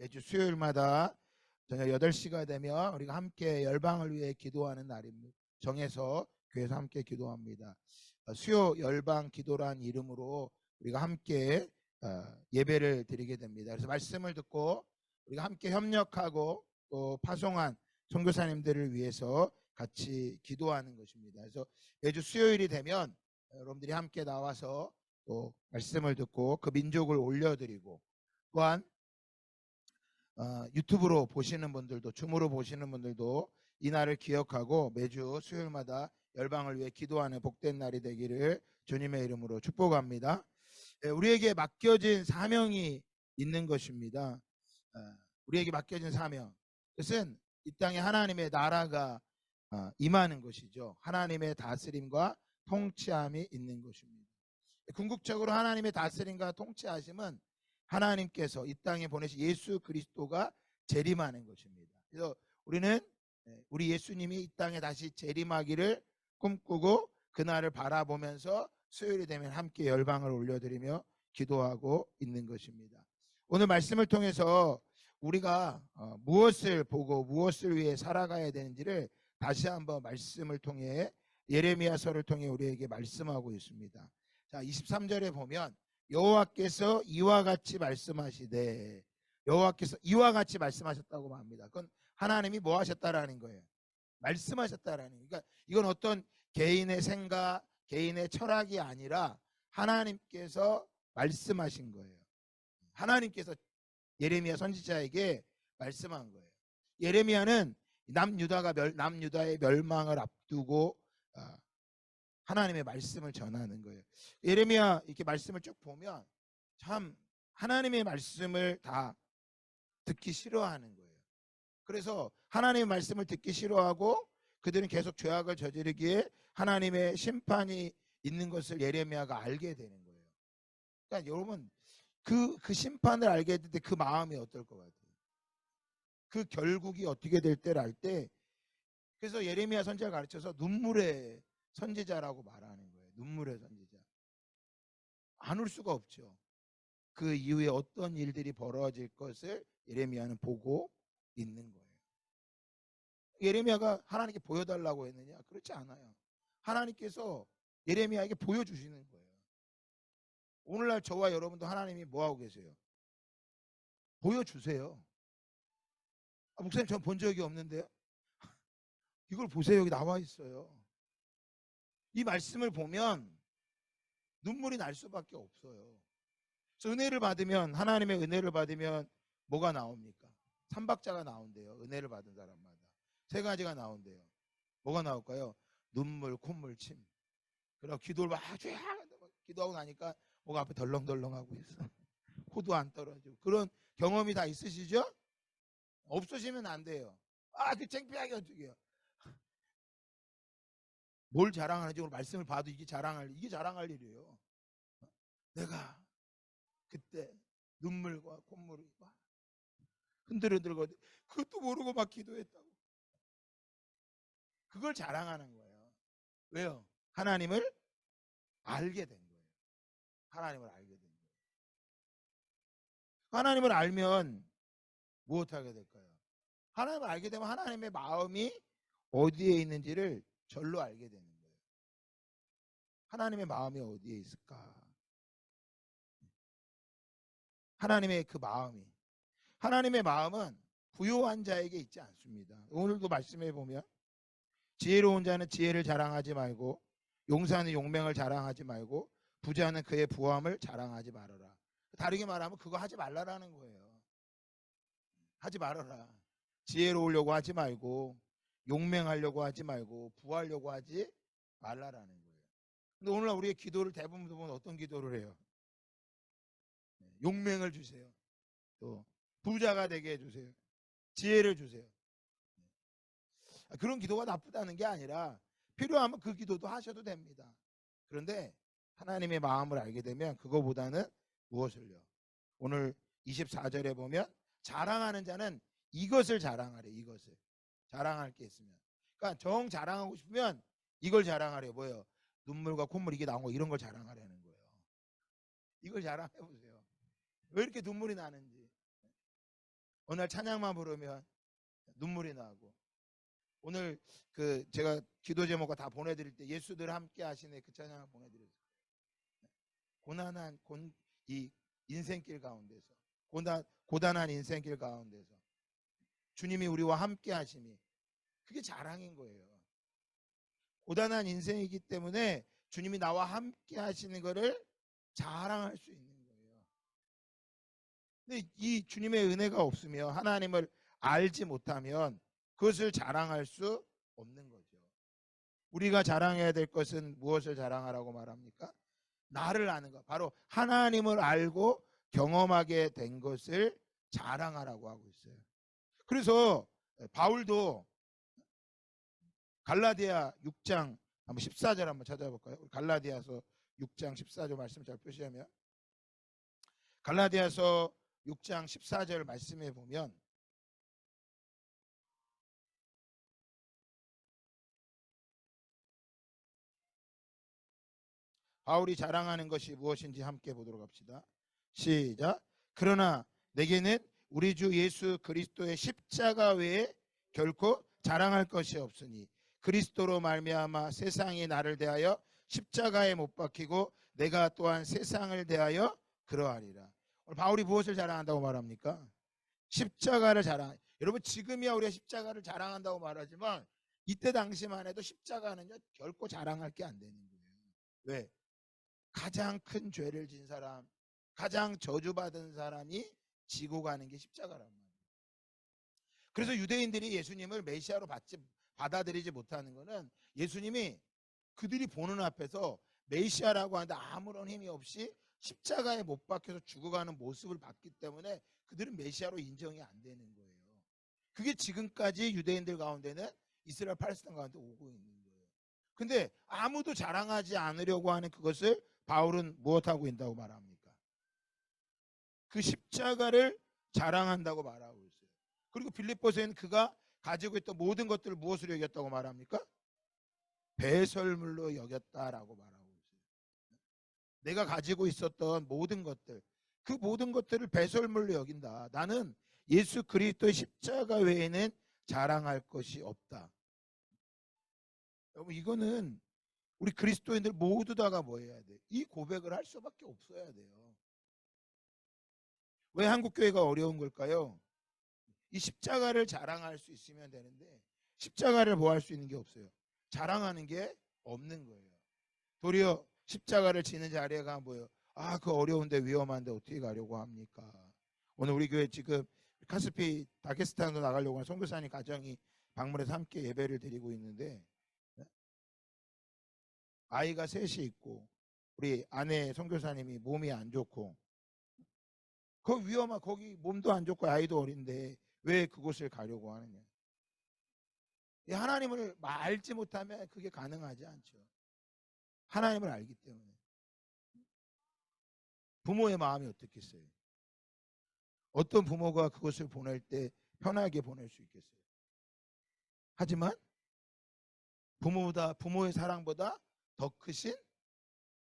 네, 매주 수요일마다 저녁 8시가 되면 우리가 함께 열방을 위해 기도하는 날입니다. 정해서 교회에서 함께 기도합니다. 어, 수요 열방 기도란 이름으로 우리가 함께 어, 예배를 드리게 됩니다. 그래서 말씀을 듣고 우리가 함께 협력하고 또 파송한 선교사님들을 위해서 같이 기도하는 것입니다. 그래서 매주 수요일이 되면 여러분들이 함께 나와서 또 말씀을 듣고 그 민족을 올려드리고 또한 어, 유튜브로 보시는 분들도 줌으로 보시는 분들도 이 날을 기억하고 매주 수요일마다 열방을 위해 기도하는 복된 날이 되기를 주님의 이름으로 축복합니다. 예, 우리에게 맡겨진 사명이 있는 것입니다. 어, 우리에게 맡겨진 사명. 그것은 이 땅에 하나님의 나라가 어, 임하는 것이죠. 하나님의 다스림과 통치함이 있는 것입니다. 궁극적으로 하나님의 다스림과 통치하심은 하나님께서 이 땅에 보내신 예수 그리스도가 재림하는 것입니다. 그래서 우리는 예, 우리 예수님이 이 땅에 다시 재림하기를 꿈꾸고 그날을 바라보면서 수요일이 되면 함께 열방을 올려드리며 기도하고 있는 것입니다. 오늘 말씀을 통해서 우리가 어, 무엇을 보고 무엇을 위해 살아가야 되는지를 다시 한번 말씀을 통해 예레미야서를 통해 우리에게 말씀하고 있습니다. 자, 23절에 보면 여호와께서 이와 같이 말씀하시되 여호와께서 이와 같이 말씀하셨다고 합니다. 그건 하나님이 뭐 하셨다라는 거예요. 말씀하셨다라는. 그러니까 이건 어떤 개인의 생각, 개인의 철학이 아니라 하나님께서 말씀하신 거예요. 하나님께서 예레미야 선지자에게 말씀한 거예요. 예레미야는 남유다가 멸, 남유다의 멸망을 앞두고 아, 하나님의 말씀을 전하는 거예요. 예레미야 이렇게 말씀을 쭉 보면 참 하나님의 말씀을 다 듣기 싫어하는 거예요. 그래서 하나님의 말씀을 듣기 싫어하고 그들은 계속 죄악을 저지르기에 하나님의 심판이 있는 것을 예레미야가 알게 되는 거예요. 그러니까 여러분 그, 그 심판을 알게 될 때 그 마음이 어떨 것 같아요? 그 결국이 어떻게 될 때를 알 때 그래서 예레미야 선지자를 가르쳐서 눈물의 선지자라고 말하는 거예요. 눈물의 선지자. 안 울 수가 없죠. 그 이후에 어떤 일들이 벌어질 것을 예레미야는 보고 있는 거예요. 예레미야가 하나님께 보여달라고 했느냐? 그렇지 않아요. 하나님께서 예레미야에게 보여주시는 거예요. 오늘날 저와 여러분도 하나님이 뭐 하고 계세요? 보여주세요. 아, 목사님 전 본 적이 없는데요. 이걸 보세요. 여기 나와 있어요. 이 말씀을 보면 눈물이 날 수밖에 없어요. 그래서 은혜를 받으면 하나님의 은혜를 받으면 뭐가 나옵니까? 삼박자가 나온대요. 은혜를 받은 사람마다 세 가지가 나온대요. 뭐가 나올까요? 눈물, 콧물, 침. 그리고 기도를 막 기도하고 나니까 뭐가 앞에 덜렁덜렁하고 있어. 코도 안 떨어지고 그런 경험이 다 있으시죠? 없으시면 안 돼요. 아, 그 창피하게 어떻게요? 뭘 자랑하는지 오늘 말씀을 봐도 이게 자랑할 이게 자랑할 일이에요. 내가 그때 눈물과 콧물이 막 흔들흔들거 그것도 모르고 막 기도했다고. 그걸 자랑하는 거예요. 왜요? 하나님을 알게 된 거예요. 하나님을 알게 된 거예요. 하나님을 알면 무엇하게 될까요? 하나님을 알게 되면 하나님의 마음이 어디에 있는지를 절로 알게 되는 거예요. 하나님의 마음이 어디에 있을까? 하나님의 그 마음이 하나님의 마음은 부요한 자에게 있지 않습니다. 오늘도 말씀해 보면 지혜로운 자는 지혜를 자랑하지 말고 용사는 용맹을 자랑하지 말고 부자는 그의 부함을 자랑하지 말아라. 다르게 말하면 그거 하지 말라라는 거예요. 하지 말아라. 지혜로우려고 하지 말고 용맹하려고 하지 말고 부하려고 하지 말라라는 거예요. 근데 오늘날 우리의 기도를 대부분 어떤 기도를 해요? 네, 용맹을 주세요. 또 부자가 되게 해주세요. 지혜를 주세요. 네. 아, 그런 기도가 나쁘다는 게 아니라 필요하면 그 기도도 하셔도 됩니다. 그런데 하나님의 마음을 알게 되면 그거보다는 무엇을요? 오늘 24절에 보면 자랑하는 자는 이것을 자랑하래 이것을 자랑할 게 있으면. 그러니까 정 자랑하고 싶으면 이걸 자랑하래 뭐예요. 눈물과 콧물 이게 나온 거 이런 걸 자랑하려는 거예요. 이걸 자랑해 보세요. 왜 이렇게 눈물이 나는지. 날 찬양만 부르면 눈물이 나고. 오늘 그 제가 기도 제목과 다 보내드릴 때 예수들 함께 하시네 그 찬양을 보내드렸어요. 고난한 곤, 이 인생길 가운데서 고단, 고단한 인생길 가운데서 주님이 우리와 함께 하심이 그게 자랑인 거예요. 고단한 인생이기 때문에 주님이 나와 함께 하시는 거를 자랑할 수 있는 거예요. 근데 이 주님의 은혜가 없으면 하나님을 알지 못하면 그것을 자랑할 수 없는 거죠. 우리가 자랑해야 될 것은 무엇을 자랑하라고 말합니까? 나를 아는 것. 바로 하나님을 알고 경험하게 된 것을 자랑하라고 하고 있어요. 그래서 바울도 갈라디아 6장 한번 14절 한번 찾아볼까요? 갈라디아서 6장 14절 말씀 잘 표시하면 갈라디아서 6장 14절 말씀에 보면 바울이 자랑하는 것이 무엇인지 함께 보도록 합시다. 시작. 그러나 내게는 우리 주 예수 그리스도의 십자가 외에 결코 자랑할 것이 없으니 그리스도로 말미암아 세상이 나를 대하여 십자가에 못 박히고 내가 또한 세상을 대하여 그러하리라. 바울이 무엇을 자랑한다고 말합니까? 십자가를 자랑. 여러분 지금이야 우리가 십자가를 자랑한다고 말하지만 이때 당시만 해도 십자가는요 결코 자랑할 게 안 되는 거예요. 왜? 가장 큰 죄를 진 사람, 가장 저주받은 사람이 지고 가는 게 십자가란 말이에요. 그래서 유대인들이 예수님을 메시아로 받지 받아들이지 못하는 것은 예수님이 그들이 보는 앞에서 메시아라고 하는데 아무런 힘이 없이 십자가에 못 박혀서 죽어가는 모습을 봤기 때문에 그들은 메시아로 인정이 안 되는 거예요. 그게 지금까지 유대인들 가운데는 이스라엘 팔레스타인 가운데 오고 있는 거예요. 근데 아무도 자랑하지 않으려고 하는 그것을 바울은 무엇하고 있다고 말합니까? 그 십자가를 자랑한다고 말하고 있어요. 그리고 빌립보서에는 그가 가지고 있던 모든 것들을 무엇으로 여겼다고 말합니까? 배설물로 여겼다라고 말하고 있어요. 내가 가지고 있었던 모든 것들, 그 모든 것들을 배설물로 여긴다. 나는 예수 그리스도의 십자가 외에는 자랑할 것이 없다. 여러분 이거는 우리 그리스도인들 모두 다가 뭐 해야 돼? 이 고백을 할 수밖에 없어야 돼요. 왜 한국 교회가 어려운 걸까요? 이 십자가를 자랑할 수 있으면 되는데 십자가를 뭐할수 있는 게 없어요. 자랑하는 게 없는 거예요. 도리어 십자가를 지는 자리가 뭐예요? 아, 그 어려운데 위험한데 어떻게 가려고 합니까? 오늘 우리 교회 지금 카스피 다케스탄으로 나가려고 하는 선교사님 가정이 방문해서 함께 예배를 드리고 있는데 네? 아이가 셋이 있고 우리 아내 선교사님이 몸이 안 좋고 그 위험한 거기 몸도 안 좋고 아이도 어린데 왜 그곳을 가려고 하느냐? 이 하나님을 알지 못하면 그게 가능하지 않죠. 하나님을 알기 때문에 부모의 마음이 어떻겠어요? 어떤 부모가 그것을 보낼 때 편하게 보낼 수 있겠어요? 하지만 부모보다 부모의 사랑보다 더 크신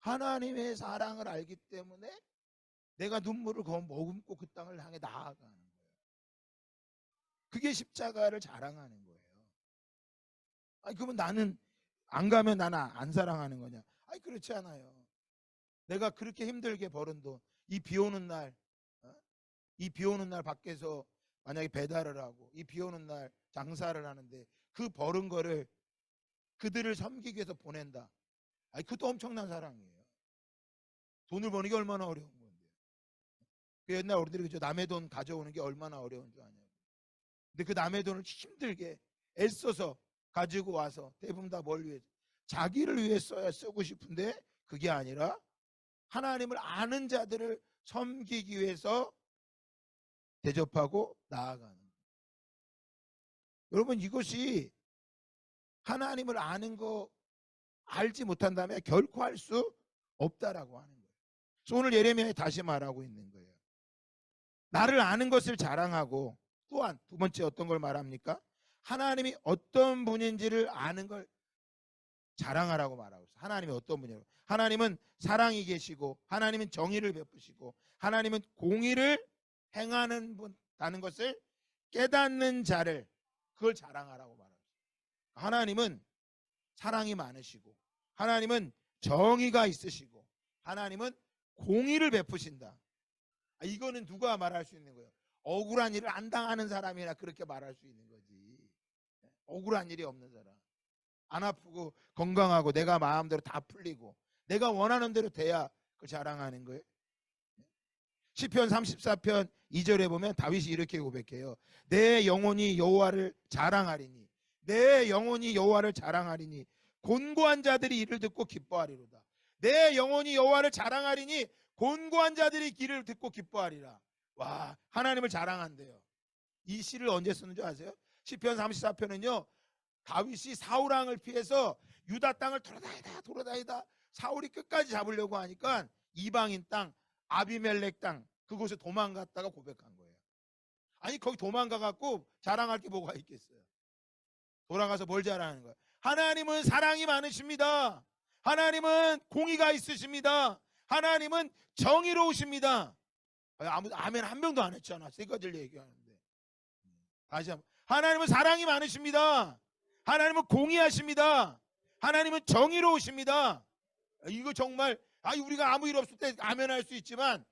하나님의 사랑을 알기 때문에 내가 눈물을 거 머금고 그 땅을 향해 나아가는 거예요. 그게 십자가를 자랑하는 거예요. 아니 그러면 나는 안 가면 나는 안 사랑하는 거냐? 아니 그렇지 않아요. 내가 그렇게 힘들게 벌은 돈, 이 비 오는 날, 어? 이비 오는 날 밖에서 만약에 배달을 하고 이 비 오는 날 장사를 하는데 그 벌은 거를 그들을 섬기기 위해서 보낸다. 아니 그것도 엄청난 사랑이에요. 돈을 버는 게 얼마나 어려운. 그 옛날 어른들이 그죠 남의 돈 가져오는 게 얼마나 어려운 줄 아냐고. 근데 그 남의 돈을 힘들게 애써서 가지고 와서 대부분 다 뭘 위해 자기를 위해 써야 쓰고 싶은데 그게 아니라 하나님을 아는 자들을 섬기기 위해서 대접하고 나아가는 거예요. 여러분 이것이 하나님을 아는 거 알지 못한다면 결코 할 수 없다라고 하는 거예요. 그래서 오늘 예레미야에 다시 말하고 있는 거예요. 나를 아는 것을 자랑하고 또한 두 번째 어떤 걸 말합니까? 하나님이 어떤 분인지를 아는 걸 자랑하라고 말하고 있어요. 하나님이 어떤 분이라고. 하나님은 사랑이 계시고 하나님은 정의를 베푸시고 하나님은 공의를 행하는 분 있다는 것을 깨닫는 자를 그걸 자랑하라고 말합니다. 하나님은 사랑이 많으시고 하나님은 정의가 있으시고 하나님은 공의를 베푸신다. 아, 이거는 누가 말할 수 있는 거예요? 억울한 일을 안 당하는 사람이나 그렇게 말할 수 있는 거지. 억울한 일이 없는 사람. 안 아프고 건강하고 내가 마음대로 다 풀리고 내가 원하는 대로 돼야 그 자랑하는 거예요. 시편 34편 2절에 보면 다윗이 이렇게 고백해요. 내 영혼이 여호와를 자랑하리니 내 영혼이 여호와를 자랑하리니 곤고한 자들이 이를 듣고 기뻐하리로다. 내 영혼이 여호와를 자랑하리니 곤고한 자들이 길을 듣고 기뻐하리라. 와, 하나님을 자랑한대요. 이 시를 언제 쓰는 줄 아세요? 시편 34편은요. 다윗이 사울 왕을 피해서 유다 땅을 돌아다니다 돌아다니다 사울이 끝까지 잡으려고 하니까 이방인 땅 아비멜렉 땅 그곳에 도망갔다가 고백한 거예요. 아니 거기 도망가 갖고 자랑할 게 뭐가 있겠어요? 돌아가서 뭘 자랑하는 거야? 하나님은 사랑이 많으십니다. 하나님은 공의가 있으십니다. 하나님은 정의로우십니다. 아무 아멘 한 명도 안 했잖아. 세 가지를 얘기하는데. 다시 한번 하나님은 사랑이 많으십니다. 하나님은 공의하십니다. 하나님은 정의로우십니다. 이거 정말 아 우리가 아무 일 없을 때 아멘할 수 있지만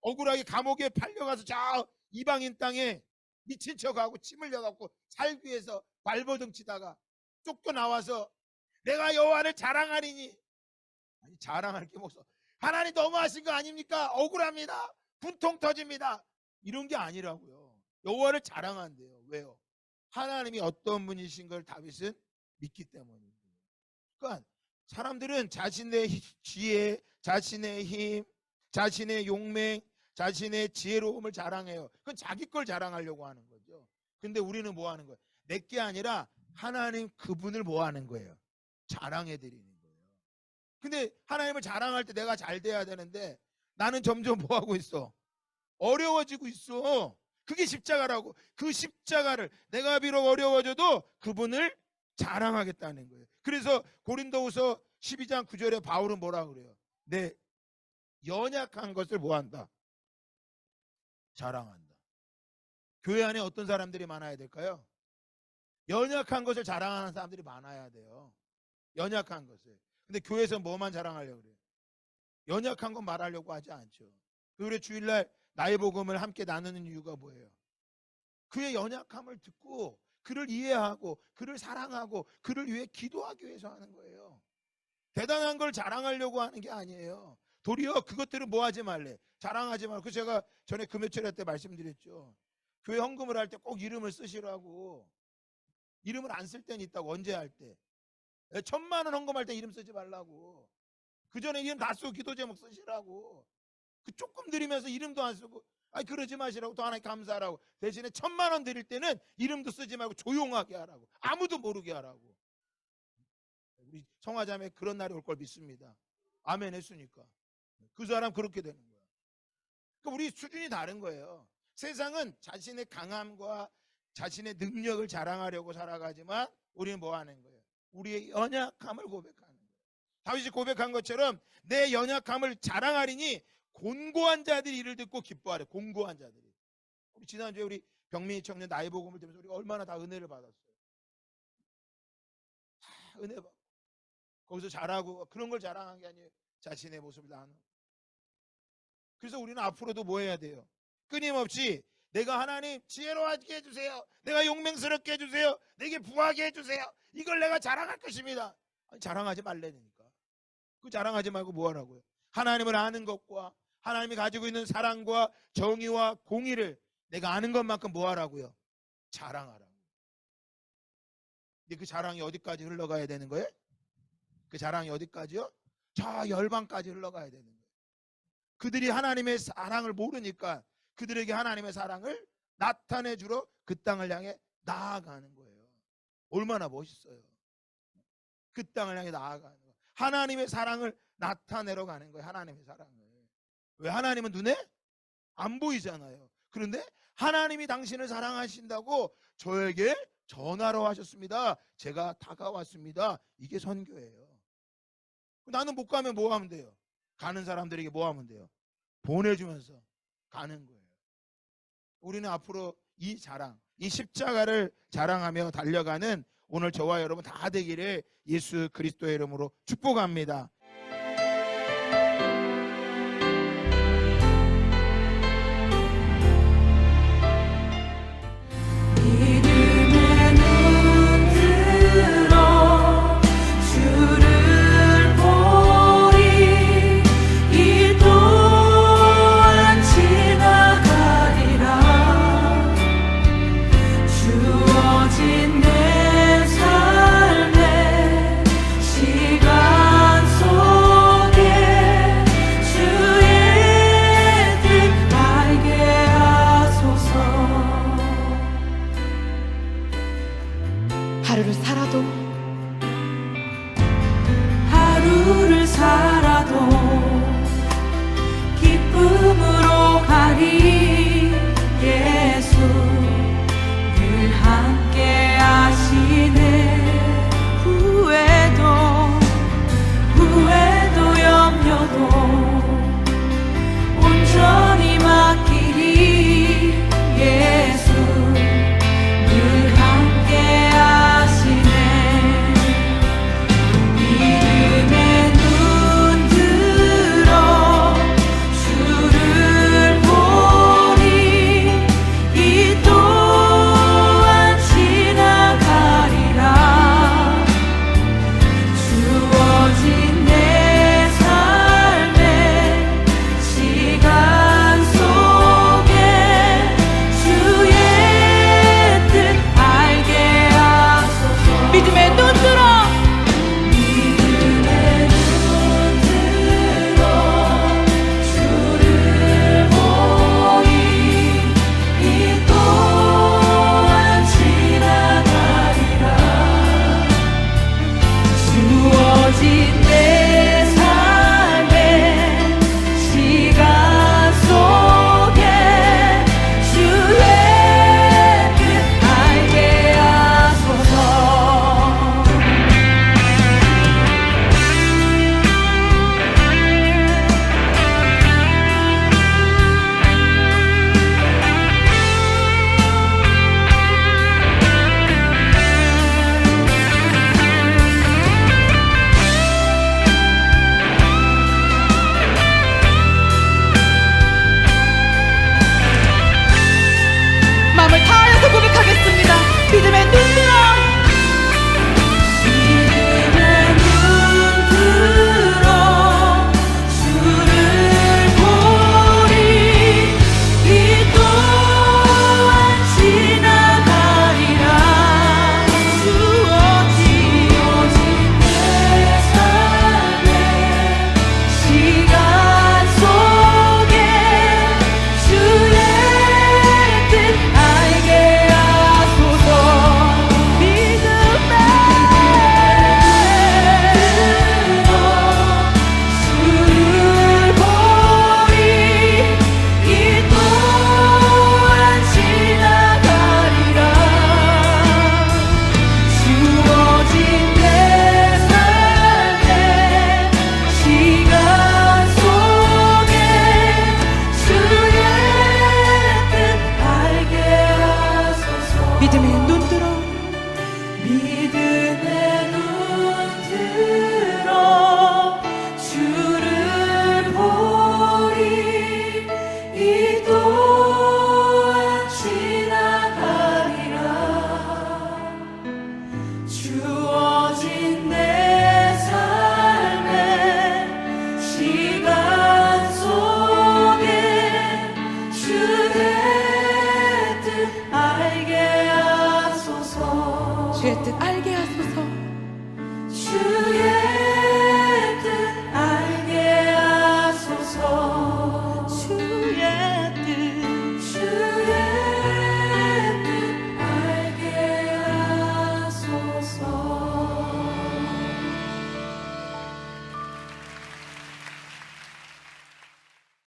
억울하게 감옥에 팔려가서 저 이방인 땅에 미친 척하고 침 흘려갖고 살기 위해서 발버둥 치다가 쫓겨 나와서 내가 여호와를 자랑하리니 아니 자랑할 게 뭐서 하나님 너무하신 거 아닙니까? 억울합니다. 분통 터집니다. 이런 게 아니라고요. 여호와를 자랑한대요. 왜요? 하나님이 어떤 분이신 걸 다윗은 믿기 때문이에요. 그러니까 사람들은 자신의 히- 지혜, 자신의 힘, 자신의 용맹, 자신의 지혜로움을 자랑해요. 그건 자기 걸 자랑하려고 하는 거죠. 근데 우리는 뭐 하는 거예요? 내게 아니라 하나님 그분을 뭐 하는 거예요? 자랑해 드리는. 근데 하나님을 자랑할 때 내가 잘 돼야 되는데 나는 점점 뭐 하고 있어? 어려워지고 있어. 그게 십자가라고. 그 십자가를 내가 비록 어려워져도 그분을 자랑하겠다는 거예요. 그래서 고린도후서 12장 9절에 바울은 뭐라 그래요? 내 연약한 것을 뭐 한다? 자랑한다. 교회 안에 어떤 사람들이 많아야 될까요? 연약한 것을 자랑하는 사람들이 많아야 돼요. 연약한 것을. 근데 교회에서 뭐만 자랑하려고 그래요? 연약한 건 말하려고 하지 않죠. 그래 주일날 나의 복음을 함께 나누는 이유가 뭐예요? 그의 연약함을 듣고 그를 이해하고 그를 사랑하고 그를 위해 기도하기 위해서 하는 거예요. 대단한 걸 자랑하려고 하는 게 아니에요. 도리어 그것들을 뭐 하지 말래. 자랑하지 말고. 그 제가 전에 금요철에 때 말씀드렸죠. 교회 헌금을 할 때 꼭 이름을 쓰시라고. 이름을 안 쓸 때는 있다고 언제 할 때. 예, 천만 원 헌금할 때 이름 쓰지 말라고. 그 전에 이름 다 쓰고 기도 제목 쓰시라고. 그 조금 드리면서 이름도 안 쓰고 아니 그러지 마시라고 또 하나님 감사하라고. 대신에 천만 원 드릴 때는 이름도 쓰지 말고 조용하게 하라고. 아무도 모르게 하라고. 우리 성화자매 그런 날이 올 걸 믿습니다. 아멘 했으니까. 그 사람 그렇게 되는 거야. 그러니까 우리 수준이 다른 거예요. 세상은 자신의 강함과 자신의 능력을 자랑하려고 살아가지만 우리는 뭐 하는 거예요 우리의 연약함을 고백하는 거예요 다윗이 고백한 것처럼 내 연약함을 자랑하리니 곤고한 자들이 이를 듣고 기뻐하래. 곤고한 자들이. 우리 지난주에 우리 병민이 청년 나이 복음을 들으면서 우리가 얼마나 다 은혜를 받았어요. 다 은혜 받고 거기서 잘하고 그런 걸 자랑한 게 아니에요. 자신의 모습을 나누. 그래서 우리는 앞으로도 뭐 해야 돼요? 끊임없이 내가 하나님 지혜로워하게 해주세요. 내가 용맹스럽게 해주세요. 내게 부하게 해주세요. 이걸 내가 자랑할 것입니다. 아니, 자랑하지 말래니까. 그 자랑하지 말고 뭐 하라고요? 하나님을 아는 것과 하나님이 가지고 있는 사랑과 정의와 공의를 내가 아는 것만큼 뭐 하라고요? 자랑하라고. 근데 그 자랑이 어디까지 흘러가야 되는 거예요? 그 자랑이 어디까지요? 저 열방까지 흘러가야 되는 거예요. 그들이 하나님의 사랑을 모르니까 그들에게 하나님의 사랑을 나타내 주러 그 땅을 향해 나아가는 거예요. 얼마나 멋있어요. 그 땅을 향해 나아가는 거예요. 하나님의 사랑을 나타내러 가는 거예요. 하나님의 사랑을. 왜 하나님은 눈에 안 보이잖아요. 그런데 하나님이 당신을 사랑하신다고 저에게 전화로 하셨습니다. 제가 다가왔습니다. 이게 선교예요. 나는 못 가면 뭐 하면 돼요? 가는 사람들에게 뭐 하면 돼요? 보내주면서 가는 거예요. 우리는 앞으로 이 자랑, 이 십자가를 자랑하며 달려가는 오늘 저와 여러분 다 되기를 예수 그리스도의 이름으로 축복합니다. true.